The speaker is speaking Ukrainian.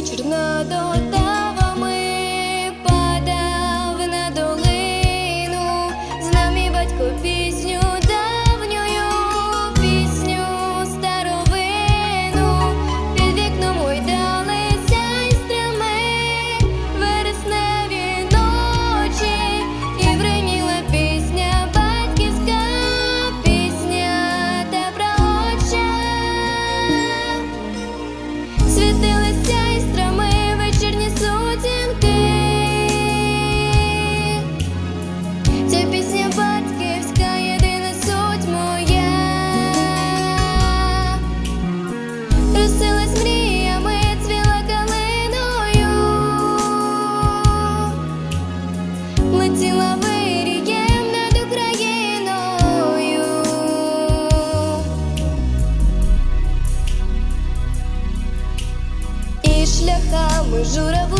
вечір на додому. Juro a você.